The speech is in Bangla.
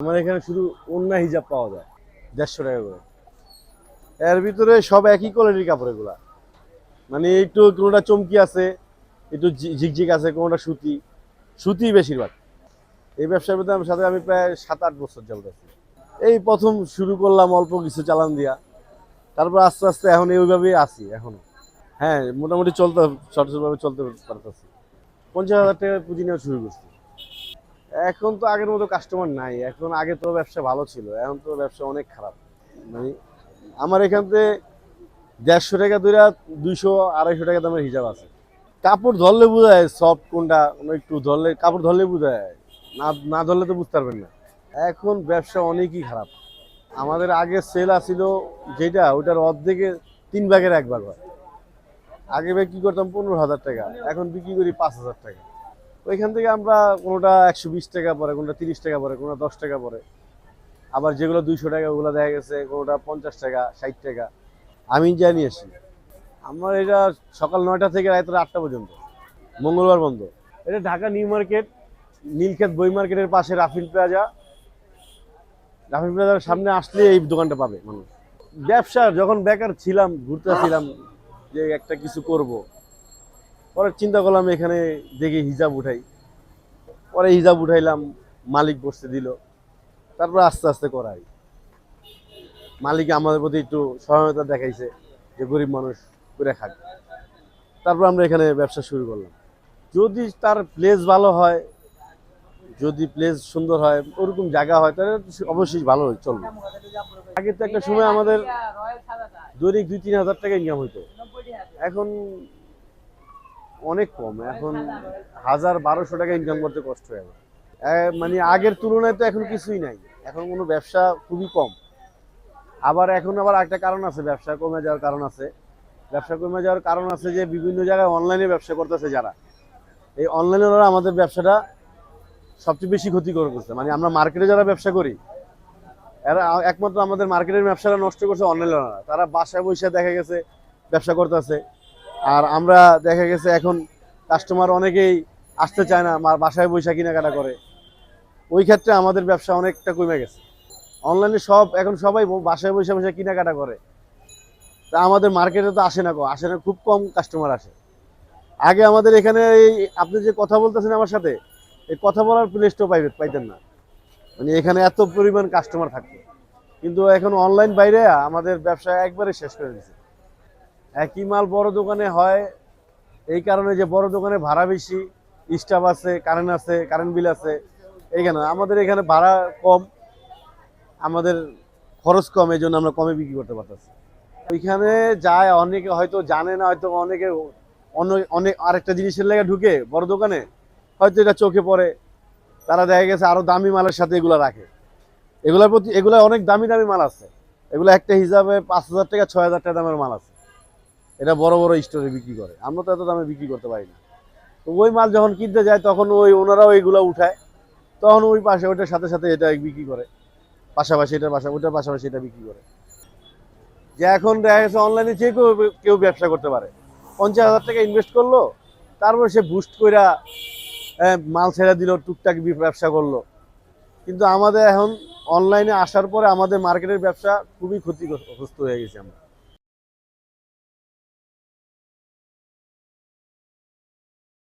আমার এখানে শুধু অন্য হিজাব পাওয়া যায়, দেড়শো টাকা করে। এর ভিতরে সব একই কোয়ালিটির কাপড় এগুলা। মানে একটু কোনোটা চমকি আছে, একটু ঝিকঝিক আছে, কোনোটা সুতি। সুতি বেশিরভাগ। এই ব্যবসার মধ্যে সাথে আমি প্রায় সাত আট বছর যাবত আছি। এই প্রথম শুরু করলাম অল্প কিছু চালান দিয়া। তারপর আস্তে আস্তে এখন এইভাবেই আছি, এখনও। হ্যাঁ মোটামুটি চলতে সচলভাবে চলতে পারতেছি। পঞ্চাশ হাজার টাকা পুঁজি নেওয়া শুরু করছি। এখন তো আগের মতো কাস্টমার নাই। এখন আগে তো ব্যবসা ভালো ছিল, এখন তো ব্যবসা অনেক খারাপ। মানে আমার এখান থেকে দেড়শো টাকা দুইরা দুইশো আড়াইশো টাকা দামের হিসাব আছে। কাপড় ধরলে বোঝা যায় সফট কোনটা একটু ধরলে, কাপড় ধরলে বোঝা যায়। না না ধরলে তো বুঝতে পারবেন না। এখন ব্যবসা অনেকই খারাপ। আমাদের আগে সেল আসিল যেটা, ওটার অর্ধেকে তিন ভাগের এক ভাগ হয়। আগে বিক্রি করতাম? পনেরো হাজার টাকা, এখন বিক্রি করি পাঁচ হাজার টাকা। ওইখান থেকে আমরা কোনোটা একশো বিশ টাকা পরে, কোনোটা তিরিশ টাকা পরে, কোনোটা দশ টাকা পরে। আবার যেগুলো দুইশো টাকা, ওগুলো দেখা গেছে, কোনোটা পঞ্চাশ টাকা, ষাট টাকা। আমি জানি আসি। আমার এটা সকাল নয়টা থেকে রাত আটটা পর্যন্ত। মঙ্গলবার বন্ধ। এটা ঢাকা নিউ মার্কেট, নীলক্ষেত বই মার্কেটের পাশে রাফিল প্লাজা। রাফিল প্লাজার সামনে আসলে এই দোকানটা পাবে মানুষ। ব্যবসা, যখন বেকার ছিলাম ঘুরতেছিলাম যে একটা কিছু করব। পরে চিন্তা করলাম এখানে দেখি হিজাব উঠাই। পরে হিজাব উঠাইলাম, মালিক বসতে দিল। তারপর আস্তে আস্তে করাই। মালিক আমাদের প্রতি একটু সহায়তা দেখাইছে যে গরিব মানুষ করে খাক। তারপর আমরা এখানে ব্যবসা শুরু করলাম। যদি তার প্লেস ভালো হয়, যদি প্লেস সুন্দর হয়, ওরকম জায়গা হয়, তাহলে অবশ্যই ভালো চলবে। আগে তো একটা সময় আমাদের দৈনিক দুই তিন হাজার টাকা ইনকাম হইতো। এখন অনেক কম। এখন হাজার বারোশো টাকা ইনকাম করতে কষ্ট হয়ে মানে আগের তুলনায় তো এখন কিছুই নাই। এখন কোনো ব্যবসা খুবই কম। আবার এখন আবার একটা কারণ আছে, ব্যবসা কমে যাওয়ার কারণ আছে। ব্যবসা কমে যাওয়ার কারণ আছে যে বিভিন্ন জায়গায় অনলাইনে ব্যবসা করতেছে যারা। এই অনলাইনে ওরা আমাদের ব্যবসাটা সবচেয়ে বেশি ক্ষতি করে করছে। মানে আমরা মার্কেটে যারা ব্যবসা করি, এরা একমাত্র আমাদের মার্কেটের ব্যবসাটা নষ্ট করছে অনলাইনে তারা বাসায় বসে দেখা গেছে, ব্যবসা করতেছে। আর আমরা দেখা গেছে এখন কাস্টমার অনেকেই আসতে চায় না, মা- বাসায় বৈশা কেনাকাটা করে। ওই ক্ষেত্রে আমাদের ব্যবসা অনেকটা কমে গেছে। অনলাইনে সব, এখন সবাই বাসায় বসে বসে কেনাকাটা করে। তা আমাদের মার্কেটে তো আসে না কো আসে না, খুব কম কাস্টমার আসে। আগে আমাদের এখানে এই, আপনি যে কথা বলতেছেন আমার সাথে, এই কথা বলার প্লেসটাও পাইবে পাইতেন না। মানে এখানে এত পরিমাণ কাস্টমার থাকতো। কিন্তু এখন অনলাইন বাইরে আমাদের ব্যবসা একবারে শেষ করে দিয়েছে একই মাল বড় দোকানে হয়, এই কারণে যে বড় দোকানে ভাড়া বেশি স্টাফ আছে কারেন্ট আছে কারেন্ট বিল আছে, এইখানে আমাদের এখানে ভাড়া কম, আমাদের খরচ কম এই জন্য আমরা কমে বিক্রি করতে পারতেছি। ওইখানে যায় অনেকে হয়তো জানে না, হয়তো অনেকে অন্য, অনেক আরেকটা জিনিসের লেগে ঢুকে বড় দোকানে, হয়তো এটা চোখে পড়ে। তারা দেখা গেছে আরও দামি মালের সাথে এগুলা রাখে। এগুলার প্রতি, এগুলা অনেক দামি দামি মাল আছে। এগুলো একটা হিসাবে পাঁচ হাজার টাকা ছয় হাজার টাকা দামের মাল আছে। এটা বড় বড় স্টোরে বিক্রি করে। আমরা তো এত দামে বিক্রি করতে পারি না। তো ওই মাল যখন কিনতে যায়, তখন ওই ওনারাও এইগুলো উঠায়। তখন ওই পাশে ওইটার সাথে সাথে এটা বিক্রি করে। পাশাপাশি এটার পাশা ওটার পাশাপাশি এটা বিক্রি করে। যে এখন দেখা গেছে অনলাইনে যে কেউ কেউ ব্যবসা করতে পারে। পঞ্চাশ হাজার টাকা ইনভেস্ট করল, তারপর সে বুস্ট কইরা মাল ছেড়ে দিল, টুকটাক ব্যবসা করল। কিন্তু আমাদের এখন অনলাইনে আসার পরে আমাদের মার্কেটের ব্যবসা খুবই ক্ষতিগ্রস্ত হয়ে গেছে আমরা।